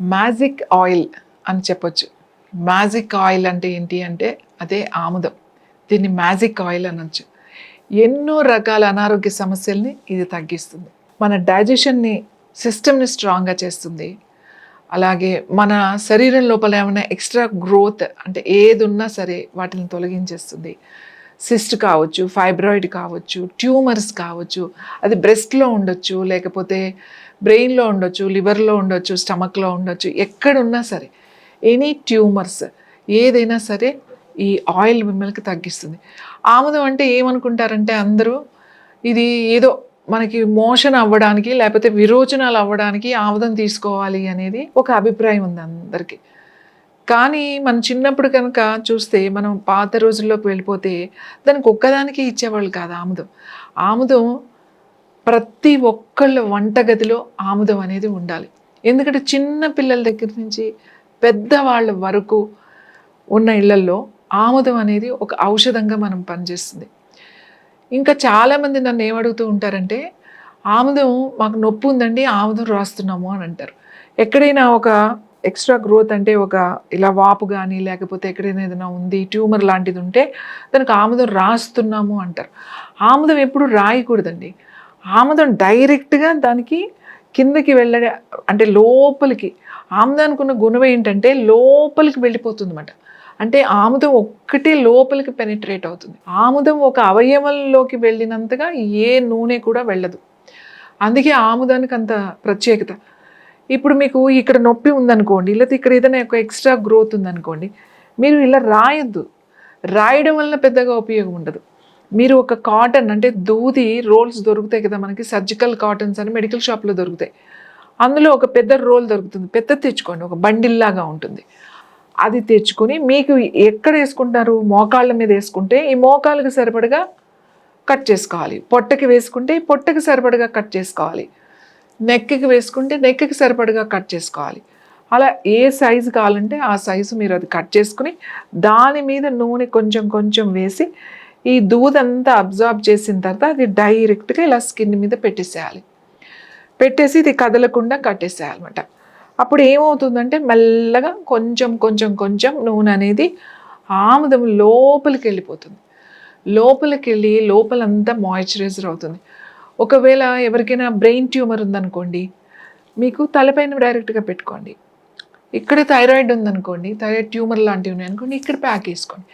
Magic oil అని చెప్పొచ్చు. Magic oil అంటే ఏంటి అంటే అదే ఆముదం. దీన్ని మ్యాజిక్ ఆయిల్ అనొచ్చు. ఎన్నో రకాల అనారోగ్య సమస్యల్ని ఇది తగ్గిస్తుంది. మన డైజెషన్ని సిస్టమ్ని స్ట్రాంగ్గా చేస్తుంది. అలాగే మన శరీరం లోపల ఏమైనా ఎక్స్ట్రా గ్రోత్ అంటే ఏది ఉన్నా సరే వాటిని తొలగించేస్తుంది. సిస్ట్ కావచ్చు ఫైబ్రాయిడ్ కావచ్చు ట్యూమర్స్ కావచ్చు అది బ్రెస్ట్లో ఉండొచ్చు లేకపోతే బ్రెయిన్లో ఉండొచ్చు లివర్లో ఉండొచ్చు స్టమక్లో ఉండొచ్చు ఎక్కడున్నా సరే ఎనీ ట్యూమర్స్ ఏదైనా సరే ఈ ఆయిల్ మిమ్మల్ని తగ్గిస్తుంది. ఆముదం అంటే ఏమనుకుంటారంటే అందరూ ఇది ఏదో మనకి మోషన్ అవ్వడానికి లేకపోతే విరోచనాలు అవ్వడానికి ఆముదం తీసుకోవాలి అనేది ఒక అభిప్రాయం ఉంది అందరికీ. కానీ మనం చిన్నప్పుడు కనుక చూస్తే మనం పాత రోజుల్లోకి వెళ్ళిపోతే దానికి ఒక్కదానికి ఇచ్చేవాళ్ళు కాదు ఆముదం. ఆముదం ప్రతి ఒక్కళ్ళ వంటగదిలో ఆముదం అనేది ఉండాలి. ఎందుకంటే చిన్న పిల్లల దగ్గర నుంచి పెద్దవాళ్ళ వరకు ఉన్న ఇళ్ళల్లో ఆముదం అనేది ఒక ఔషధంగా మనం పనిచేస్తుంది. ఇంకా చాలామంది నన్ను ఏమడుగుతూ ఉంటారంటే ఆముదం మాకు నొప్పి ఉందండి ఆముదం రాస్తున్నాము అని అంటారు. ఎక్కడైనా ఒక ఎక్స్ట్రా గ్రోత్ అంటే ఒక ఇలా వాపు కానీ లేకపోతే ఎక్కడైనా ఏదైనా ఉంది ట్యూమర్ లాంటిది ఉంటే దానికి ఆముదం రాస్తున్నాము అంటారు. ఆముదం ఎప్పుడు రాయకూడదండి. ఆముదం డైరెక్ట్గా దానికి కిందకి వెళ్ళడే అంటే లోపలికి ఆముదానికి ఉన్న గుణం ఏంటంటే లోపలికి వెళ్ళిపోతుంది అనమాట అంటే ఆముదం ఒక్కటే లోపలికి పెనిట్రేట్ అవుతుంది. ఆముదం ఒక అవయవంలోకి వెళ్ళినంతగా ఏ నూనె కూడా వెళ్ళదు. అందుకే ఆముదానికి అంత ప్రత్యేకత. ఇప్పుడు మీకు ఇక్కడ నొప్పి ఉందనుకోండి లేకపోతే ఇక్కడ ఏదైనా ఒక ఎక్స్ట్రా గ్రోత్ ఉందనుకోండి మీరు ఇలా రాయొద్దు. రాయడం వల్ల పెద్దగా ఉపయోగం ఉండదు. మీరు ఒక కాటన్ అంటే దూది రోల్స్ దొరుకుతాయి కదా మనకి సర్జికల్ కాటన్స్ అని మెడికల్ షాప్లో దొరుకుతాయి. అందులో ఒక పెద్ద రోల్ దొరుకుతుంది. పెద్ద తెచ్చుకోండి ఒక బండిల్లాగా ఉంటుంది. అది తెచ్చుకొని మీకు ఎక్కడ వేసుకుంటారు? మోకాళ్ళ మీద వేసుకుంటే ఈ మోకాళ్ళకి సరిపడగా కట్ చేసుకోవాలి. పొట్టకి వేసుకుంటే పొట్టకి సరిపడగా కట్ చేసుకోవాలి. నెక్కి వేసుకుంటే నెక్కి సరిపడగా కట్ చేసుకోవాలి. అలా ఏ సైజు కావాలంటే ఆ సైజు మీరు అది కట్ చేసుకుని దాని మీద నూనె కొంచెం కొంచెం వేసి ఈ దూదంతా అబ్జార్బ్ చేసిన తర్వాత అది డైరెక్ట్గా ఇలా స్కిన్ మీద పెట్టేసేయాలి. పెట్టేసి ఇది కదలకుండా కట్టేసేయాలన్నమాట. అప్పుడు ఏమవుతుందంటే మెల్లగా కొంచెం కొంచెం కొంచెం నూనె అనేది ఆముదం లోపలికి వెళ్ళిపోతుంది. లోపలికి వెళ్ళి లోపలంతా మాయిశ్చరైజర్ అవుతుంది. ఒకవేళ ఎవరికైనా బ్రెయిన్ ట్యూమర్ ఉందనుకోండి మీకు తలపైన డైరెక్ట్గా పెట్టుకోండి. ఇక్కడ థైరాయిడ్ ఉందనుకోండి థైరాయిడ్ ట్యూమర్ లాంటివి ఉన్నాయనుకోండి ఇక్కడ ప్యాక్ వేసుకోండి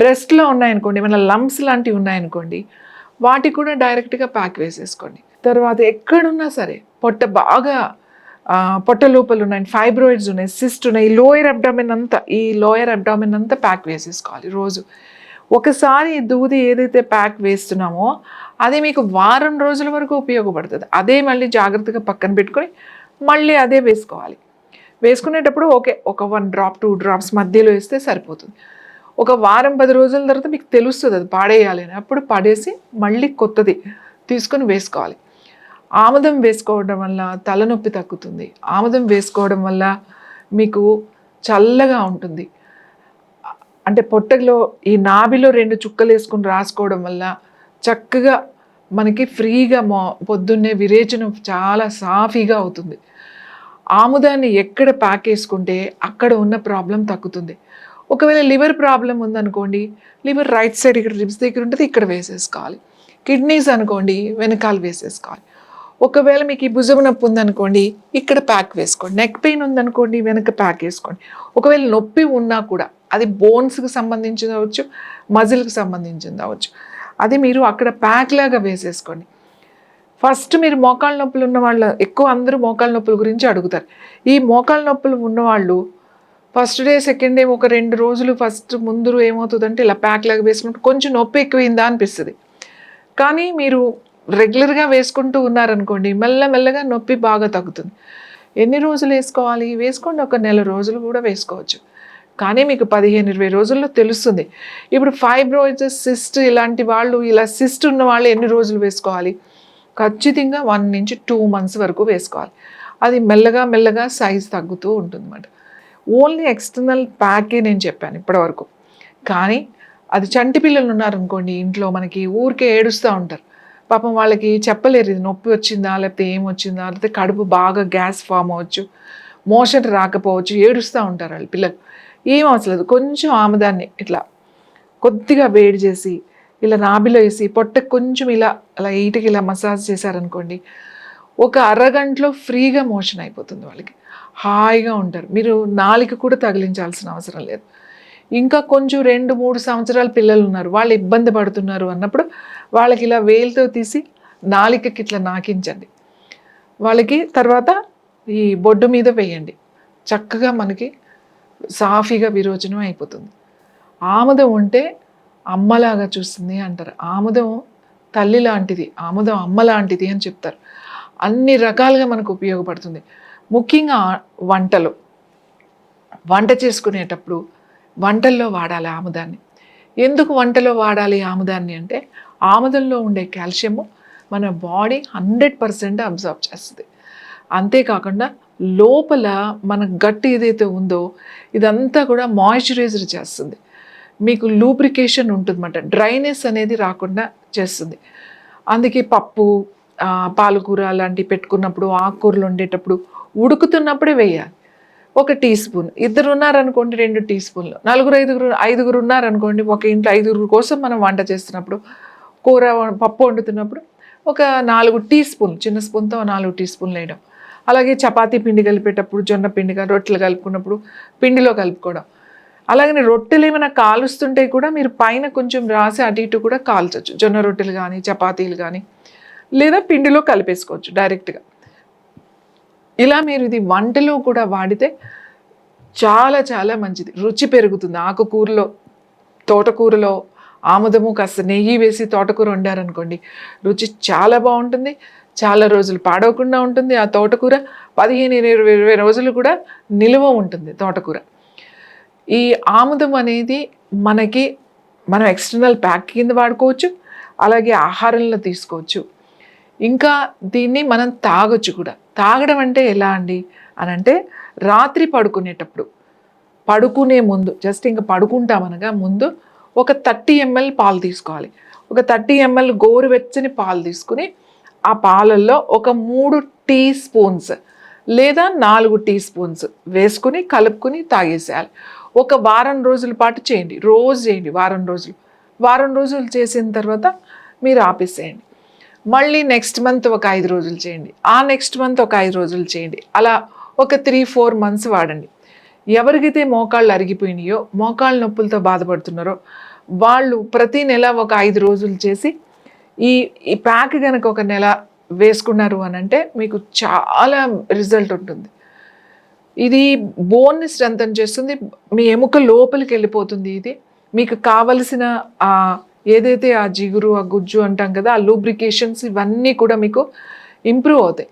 బ్రెస్ట్లో ఉన్నాయనుకోండి ఏమైనా లంప్స్ లాంటివి ఉన్నాయనుకోండి వాటికి కూడా డైరెక్ట్గా ప్యాక్ వేసేసుకోండి. తర్వాత ఎక్కడున్నా సరే పొట్ట బాగా పొట్ట లోపల ఉన్నాయి ఫైబ్రాయిడ్స్ ఉన్నాయి సిస్ట్ ఉన్నాయి ఈ లోయర్ అబ్డామిన్ అంతా ఈ లోయర్ అబ్డామిన్ అంతా ప్యాక్ వేసేసుకోవాలి రోజు. ఒకసారి దూది ఏదైతే ప్యాక్ వేస్తున్నామో అది మీకు వారం రోజుల వరకు ఉపయోగపడుతుంది. అదే మళ్ళీ జాగ్రత్తగా పక్కన పెట్టుకొని మళ్ళీ అదే వేసుకోవాలి. వేసుకునేటప్పుడు ఓకే ఒక వన్ డ్రాప్ టూ డ్రాప్స్ మధ్యలో వేస్తే సరిపోతుంది. ఒక వారం పది రోజుల తర్వాత మీకు తెలుస్తుంది అది పాడేయాలి అని. అప్పుడు పడేసి మళ్ళీ కొత్తది తీసుకొని వేసుకోవాలి. ఆముదం వేసుకోవడం వల్ల తలనొప్పి తగ్గుతుంది. ఆముదం వేసుకోవడం వల్ల మీకు చల్లగా ఉంటుంది. అంటే పొట్టలో ఈ నాభిలో రెండు చుక్కలు వేసుకుని రాసుకోవడం వల్ల చక్కగా మనకి ఫ్రీగా మో పొద్దున్నే విరేచనం చాలా సాఫీగా అవుతుంది. ఆముదాన్ని ఎక్కడ ప్యాక్ వేసుకుంటే అక్కడ ఉన్న ప్రాబ్లం తగ్గుతుంది. ఒకవేళ లివర్ ప్రాబ్లం ఉందనుకోండి లివర్ రైట్ సైడ్ ఇక్కడ రిబ్స్ దగ్గర ఉంటుంది ఇక్కడ వేసేసుకోవాలి. కిడ్నీస్ అనుకోండి వెనకాల వేసేసుకోవాలి. ఒకవేళ మీకు ఈ భుజం నొప్పి ఉందనుకోండి ఇక్కడ ప్యాక్ వేసుకోండి. నెక్ పెయిన్ ఉందనుకోండి వెనక ప్యాక్ వేసుకోండి. ఒకవేళ నొప్పి ఉన్నా కూడా అది బోన్స్కి సంబంధించింది అవ్వచ్చు మజిల్కి సంబంధించింది అవ్వచ్చు అది మీరు అక్కడ ప్యాక్ లాగా వేసేసుకోండి. ఫస్ట్ మీరు మోకాళ్ళ నొప్పులు ఉన్న వాళ్ళ ఎక్కువ అందరూ మోకాళ్ళ నొప్పుల గురించి అడుగుతారు. ఈ మోకాళ్ళ నొప్పులు ఉన్నవాళ్ళు ఫస్ట్ డే సెకండ్ డే ఒక రెండు రోజులు ఫస్ట్ ముందు ఏమవుతుందంటే ఇలా ప్యాక్ లాగా వేసుకుంటే కొంచెం నొప్పి ఎక్కువైందా అనిపిస్తుంది. కానీ మీరు రెగ్యులర్గా వేసుకుంటూ ఉన్నారనుకోండి మెల్లమెల్లగా నొప్పి బాగా తగ్గుతుంది. ఎన్ని రోజులు వేసుకోవాలి? వేసుకోండి ఒక నెల రోజులు కూడా వేసుకోవచ్చు. కానీ మీకు పదిహేను ఇరవై రోజుల్లో తెలుస్తుంది. ఇప్పుడు ఫైబ్రాయిడ్స్ సిస్ట్ ఇలాంటి వాళ్ళు ఇలా సిస్ట్ ఉన్న వాళ్ళు ఎన్ని రోజులు వేసుకోవాలి? ఖచ్చితంగా వన్ నుంచి టూ మంత్స్ వరకు వేసుకోవాలి. అది మెల్లగా మెల్లగా సైజ్ తగ్గుతూ ఉంటుందన్నమాట. ఓన్లీ ఎక్స్టర్నల్ ప్యాకే నేను చెప్పాను ఇప్పటివరకు. కానీ అది చంటి పిల్లలు ఉన్నారనుకోండి ఇంట్లో మనకి ఊరికే ఏడుస్తూ ఉంటారు. పాపం వాళ్ళకి చెప్పలేరు ఇది నొప్పి వచ్చిందా లేకపోతే ఏం వచ్చిందా లేకపోతే కడుపు బాగా గ్యాస్ ఫామ్ అవ్వచ్చు మోషన్ రాకపోవచ్చు ఏడుస్తూ ఉంటారు వాళ్ళు పిల్లలు. ఏం అవసరం లేదు. కొంచెం ఆముదాన్ని ఇట్లా కొద్దిగా వేడి చేసి ఇలా నాభిలో వేసి పొట్టకు కొంచెం ఇలా అలా ఈటికి ఇలా మసాజ్ చేశారనుకోండి ఒక అరగంటలో ఫ్రీగా మోషన్ అయిపోతుంది వాళ్ళకి. హాయిగా ఉంటారు. మీరు నాలుక కూడా తగిలించాల్సిన అవసరం లేదు. ఇంకా కొంచెం రెండు మూడు సంవత్సరాల పిల్లలు ఉన్నారు. వాళ్ళు ఇబ్బంది పడుతున్నారు అన్నప్పుడు వాళ్ళకి ఇలా వేలుతో తీసి నాలికకి ఇట్లా నాకించండి. వాళ్ళకి తర్వాత ఈ బొడ్డు మీద వేయండి. చక్కగా మనకి సాఫీగా విరోచనం అయిపోతుంది. ఆముదం ఉంటే అమ్మలాగా చూస్తుంది అంటారు. ఆముదం తల్లి లాంటిది ఆముదం అమ్మ లాంటిది అని చెప్తారు. అన్ని రకాలుగా మనకు ఉపయోగపడుతుంది. ముఖ్యంగా వంటలు. వంట చేసుకునేటప్పుడు వంటల్లో వాడాలి ఆముదాన్ని. ఎందుకు వంటలో వాడాలి ఆముదాన్ని అంటే ఆముదంలో ఉండే కాల్షియము మన బాడీ హండ్రెడ్ పర్సెంట్ అబ్జర్వ్ చేస్తుంది. అంతేకాకుండా లోపల మన గట్ ఏదైతే ఉందో ఇదంతా కూడా మాయిశ్చరైజర్ చేస్తుంది. మీకు లూబ్రికేషన్ ఉంటుందన్నమాట. డ్రైనెస్ అనేది రాకుండా చేస్తుంది. అందుకే పప్పు పాలకూర లాంటివి పెట్టుకున్నప్పుడు ఆకుకూరలు వండేటప్పుడు ఉడుకుతున్నప్పుడే వేయాలి. ఒక టీ స్పూన్. ఇద్దరు ఉన్నారనుకోండి రెండు టీ స్పూన్లు. నలుగురు ఐదుగురు ఐదుగురు ఉన్నారనుకోండి ఒక ఇంట్లో ఐదుగురు కోసం మనం వంట చేస్తున్నప్పుడు కూర పప్పు వండుతున్నప్పుడు ఒక నాలుగు టీ స్పూన్లు చిన్న స్పూన్తో నాలుగు టీ స్పూన్లు వేయడం. అలాగే చపాతీ పిండి కలిపేటప్పుడు జొన్న పిండి రొట్టెలు కలుపుకున్నప్పుడు పిండిలో కలుపుకోవడం. అలాగనే రొట్టెలు ఏమైనా కాలుస్తుంటే కూడా మీరు పైన కొంచెం రాసి అటు ఇటు కూడా కాల్చవచ్చు జొన్న రొట్టెలు కానీ చపాతీలు కానీ లేదా పిండిలో కలిపేసుకోవచ్చు డైరెక్ట్గా. ఇలా మీరు ఇది వంటలో కూడా వాడితే చాలా చాలా మంచిది. రుచి పెరుగుతుంది. ఆకుకూరలో తోటకూరలో ఆముదము కాస్త నెయ్యి వేసి తోటకూర వండారనుకోండి రుచి చాలా బాగుంటుంది. చాలా రోజులు పాడవకుండా ఉంటుంది. ఆ తోటకూర పదిహేను ఇరవై ఇరవై రోజులు కూడా నిలువ ఉంటుంది తోటకూర. ఈ ఆముదం అనేది మనకి మనం ఎక్స్టర్నల్ ప్యాక్ కింద వాడుకోవచ్చు. అలాగే ఆహారంలో తీసుకోవచ్చు. ఇంకా దీన్ని మనం తాగొచ్చు కూడా. తాగడం అంటే ఎలా అండి? అని అంటే రాత్రి పడుకునేటప్పుడు. పడుకునే ముందు జస్ట్ ఇంకా పడుకుంటామనగా ముందు ఒక థర్టీ ఎంఎల్ పాలు తీసుకోవాలి. ఒక థర్టీ ఎంఎల్ గోరువెచ్చని పాలు తీసుకుని ఆ పాలల్లో ఒక మూడు టీ స్పూన్స్ లేదా నాలుగు టీ స్పూన్స్ వేసుకుని కలుపుకుని తాగేసేయాలి. ఒక వారం రోజుల పాటు చేయండి. రోజు చేయండి వారం రోజులు. వారం రోజులు చేసిన తర్వాత మీరు ఆపేసేయండి. మళ్ళీ నెక్స్ట్ మంత్ ఒక ఐదు రోజులు చేయండి. ఆ నెక్స్ట్ మంత్ ఒక ఐదు రోజులు చేయండి. అలా ఒక త్రీ ఫోర్ మంత్స్ వాడండి. ఎవరికైతే మోకాళ్ళు అరిగిపోయినాయో మోకాళ్ళ నొప్పులతో బాధపడుతున్నారో వాళ్ళు ప్రతి నెల ఒక ఐదు రోజులు చేసి ఈ ఈ ప్యాక్ కనుక ఒక నెల వేసుకున్నారు అని అంటే మీకు చాలా రిజల్ట్ ఉంటుంది. ఇది బోన్ని స్ట్రెంథన్ చేస్తుంది మీ ఎముక లోపలికి వెళ్ళిపోతుంది ఇది. మీకు కావలసిన ఆ ఏదైతే ఆ జిగురు ఆ గుజ్జు అంటాం కదా ఆ లూబ్రికేషన్స్ ఇవన్నీ కూడా మీకు ఇంప్రూవ్ అవుతాయి.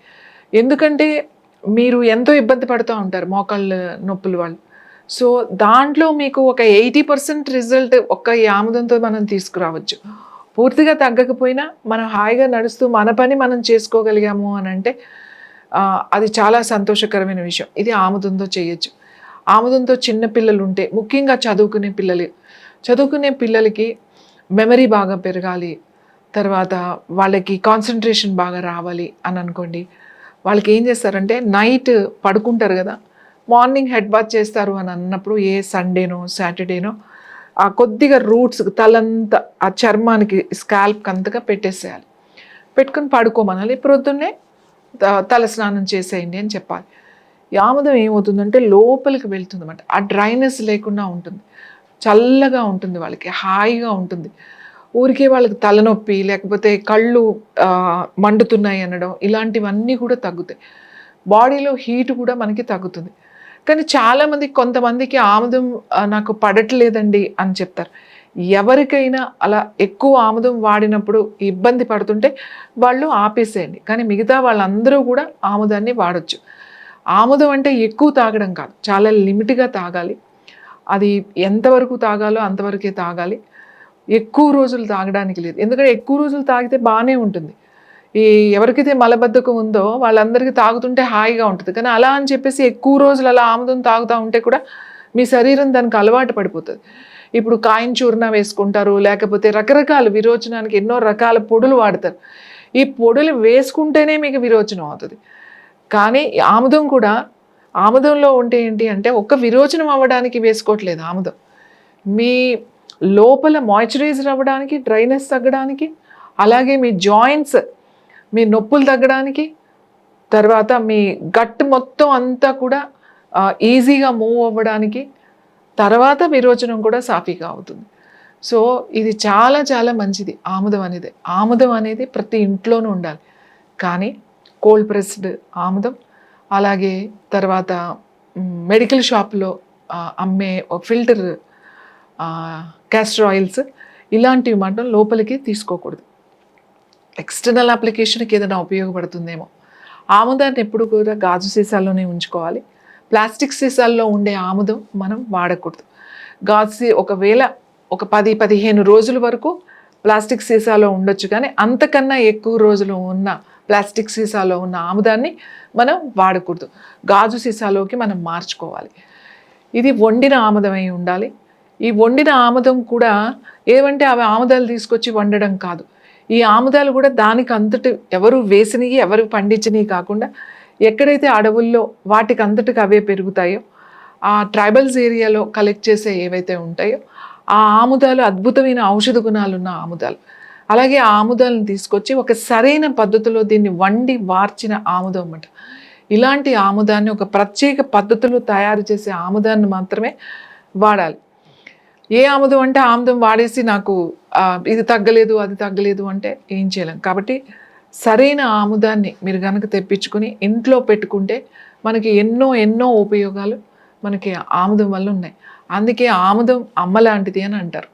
ఎందుకంటే మీరు ఎంతో ఇబ్బంది పడుతూ ఉంటారు మోకాళ్ళ నొప్పులు వాళ్ళు. సో దాంట్లో మీకు ఒక ఎయిటీ పర్సెంట్ రిజల్ట్ ఒక్క ఈ ఆముదంతో మనం తీసుకురావచ్చు. పూర్తిగా తగ్గకపోయినా మనం హాయిగా నడుస్తూ మన పని మనం చేసుకోగలిగాము అని అంటే అది చాలా సంతోషకరమైన విషయం. ఇది ఆముదంతో చేయొచ్చు. ఆముదంతో చిన్న పిల్లలు ఉంటే ముఖ్యంగా చదువుకునే పిల్లలు చదువుకునే పిల్లలకి మెమరీ బాగా పెరగాలి తర్వాత వాళ్ళకి కాన్సన్ట్రేషన్ బాగా రావాలి అని అనుకోండి వాళ్ళకి ఏం చేస్తారంటే నైట్ పడుకుంటారు కదా మార్నింగ్ హెడ్ బాత్ చేస్తారు అని అన్నప్పుడు ఏ సండేనో సాటర్డేనో ఆ కొద్దిగా రూట్స్ తలంతా ఆ చర్మానికి స్కాల్ప్ అంతగా పెట్టేసేయాలి. పెట్టుకుని పడుకోమనాలి. ప్రొద్దున్నే త- తల స్నానం చేసేయండి అని చెప్పాలి. ఈ ఆముదం ఏమవుతుందంటే లోపలికి వెళ్తుంది అనమాట ఆ డ్రైనెస్ లేకుండా ఉంటుంది. చల్లగా ఉంటుంది వాళ్ళకి హాయిగా ఉంటుంది. ఊరికే వాళ్ళకి తలనొప్పి లేకపోతే కళ్ళు మండుతున్నాయి అనడం ఇలాంటివన్నీ కూడా తగ్గుతాయి. బాడీలో హీట్ కూడా మనకి తగ్గుతుంది. కానీ చాలామంది కొంతమందికి ఆముదం నాకు పడట్లేదండి అని చెప్తారు. ఎవరికైనా అలా ఎక్కువ ఆముదం వాడినప్పుడు ఇబ్బంది పడుతుంటే వాళ్ళు ఆపేసేయండి. కానీ మిగతా వాళ్ళందరూ కూడా ఆముదాన్ని వాడచ్చు. ఆముదం అంటే ఎక్కువ తాగడం కాదు. చాలా లిమిట్గా తాగాలి. అది ఎంతవరకు తాగాలో అంతవరకే తాగాలి. ఎక్కువ రోజులు తాగడానికి లేదు. ఎందుకంటే ఎక్కువ రోజులు తాగితే బాగానే ఉంటుంది. ఈ ఎవరికైతే మలబద్ధకం ఉందో వాళ్ళందరికీ తాగుతుంటే హాయిగా ఉంటుంది. కానీ అలా అని చెప్పేసి ఎక్కువ రోజులు అలా ఆముదం తాగుతూ ఉంటే కూడా మీ శరీరం దానికి అలవాటు పడిపోతుంది. ఇప్పుడు కాయిన్ చూర్ణ వేసుకుంటారు లేకపోతే రకరకాల విరోచనానికి ఎన్నో రకాల పొడులు వాడతారు. ఈ పొడులు వేసుకుంటేనే మీకు విరోచనం అవుతుంది. కానీ ఆముదం కూడా ఆముదంలో ఉంటే ఏంటి అంటే ఒక్క విరోచనం అవ్వడానికి వేసుకోవట్లేదు ఆముదం. మీ లోపల మాయిశ్చరైజర్ అవ్వడానికి డ్రైనెస్ తగ్గడానికి అలాగే మీ జాయింట్స్ మీ నొప్పులు తగ్గడానికి తర్వాత మీ గట్ మొత్తం అంతా కూడా ఈజీగా మూవ్ అవ్వడానికి తర్వాత విరోచనం కూడా సాఫీగా అవుతుంది. సో ఇది చాలా చాలా మంచిది. ఆముదం అనేది ఆముదం అనేది ప్రతి ఇంట్లోనూ ఉండాలి. కానీ కోల్డ్ ప్రెస్డ్ ఆముదం అలాగే తర్వాత మెడికల్ షాప్లో అమ్మే ఫిల్టర్ క్యాస్టర్ ఆయిల్స్ ఇలాంటివి మాత్రం లోపలికి తీసుకోకూడదు. ఎక్స్టర్నల్ అప్లికేషన్కి ఏదైనా ఉపయోగపడుతుందేమో. ఆముదాన్ని ఎప్పుడు కూడా గాజు సీసాల్లోనే ఉంచుకోవాలి. ప్లాస్టిక్ సీసాల్లో ఉండే ఆముదం మనం వాడకూడదు. గాజు సీ ఒకవేళ ఒక పది పదిహేను రోజుల వరకు ప్లాస్టిక్ సీసాలో ఉండొచ్చు కానీ అంతకన్నా ఎక్కువ రోజులు ఉన్న ప్లాస్టిక్ సీసాలో ఉన్న ఆముదాన్ని మనం వాడకూడదు. గాజు సీసాలోకి మనం మార్చుకోవాలి. ఇది వండిన ఆముదం అయి ఉండాలి. ఈ వండిన ఆముదం కూడా ఏమంటే అవి ఆముదాలు తీసుకొచ్చి వండడం కాదు. ఈ ఆముదాలు కూడా దానికి అంతటి ఎవరు వేసినవి ఎవరు పండించినవి కాకుండా ఎక్కడైతే అడవుల్లో వాటికి అంతటికి అవే పెరుగుతాయో ఆ ట్రైబల్స్ ఏరియాలో కలెక్ట్ చేసే ఏవైతే ఉంటాయో ఆ ఆముదాలు అద్భుతమైన ఔషధ గుణాలు ఉన్న ఆముదాలు. అలాగే ఆ ఆముదాలను తీసుకొచ్చి ఒక సరైన పద్ధతిలో దీన్ని వండి వార్చిన ఆముదం అన్నమాట. ఇలాంటి ఆముదాన్ని ఒక ప్రత్యేక పద్ధతిలో తయారు చేసే ఆముదాన్ని మాత్రమే వాడాలి. ఏ ఆముదం అంటే ఆముదం వాడేసి నాకు ఇది తగ్గలేదు అది తగ్గలేదు అంటే ఏం చేయలేం. కాబట్టి సరైన ఆముదాన్ని మీరు కనుక తెప్పించుకుని ఇంట్లో పెట్టుకుంటే మనకి ఎన్నో ఎన్నో ఉపయోగాలు మనకి ఆముదం వల్ల ఉన్నాయి. అందుకే ఆముదం అమ్మ లాంటిది అని అంటారు.